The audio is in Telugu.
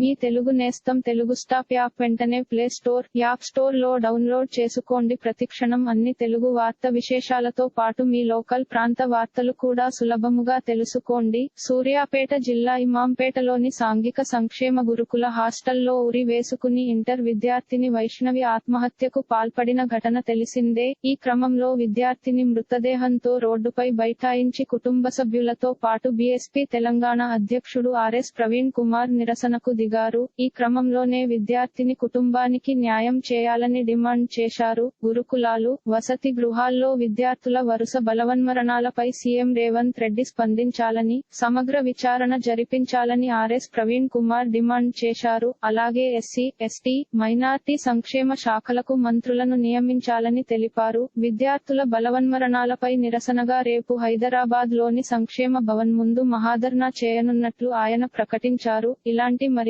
మీ తెలుగు నేస్తం తెలుగు స్టాప్ యాప్ వెంటనే ప్లే స్టోర్ యాప్ స్టోర్లో డౌన్లోడ్ చేసుకోండి. ప్రతిక్షణం అన్ని తెలుగు వార్త విశేషాలతో పాటు మీ లోకల్ ప్రాంత వార్తలు కూడా సులభముగా తెలుసుకోండి. సూర్యాపేట జిల్లా ఇమాంపేటలోని సాంఘిక సంక్షేమ గురుకుల హాస్టల్లో ఉరి వేసుకుని ఇంటర్ విద్యార్థిని వైష్ణవి ఆత్మహత్యకు పాల్పడిన ఘటన తెలిసిందే. ఈ క్రమంలో విద్యార్థిని మృతదేహంతో రోడ్డుపై బైఠాయించి కుటుంబ సభ్యులతో పాటు బీఎస్పీ తెలంగాణ అధ్యక్షుడు ఆర్ఎస్ ప్రవీణ్ కుమార్ నిరసనకు దిగారు ఈ క్రమంలోనే విద్యార్థిని కుటుంబానికి న్యాయం చేయాలని డిమాండ్ చేశారు. గురుకులాలు వసతి గృహాల్లో విద్యార్థుల వరుస బలవన్మరణాలపై సీఎం రేవంత్ రెడ్డి స్పందించాలని సమగ్ర విచారణ జరిపించాలని ఆర్ఎస్ ప్రవీణ్ కుమార్ డిమాండ్ చేశారు. అలాగే ఎస్సీ ఎస్టీ మైనార్టీ సంక్షేమ శాఖలకు మంత్రులను నియమించాలని తెలిపారు. విద్యార్థుల బలవన్మరణాలపై నిరసనగా రేపు హైదరాబాద్లోని సంక్షేమ భవన్ ముందు మహాధర్నా చేయనున్నట్లు ఆయన ప్రకటించారు. ఇలాంటి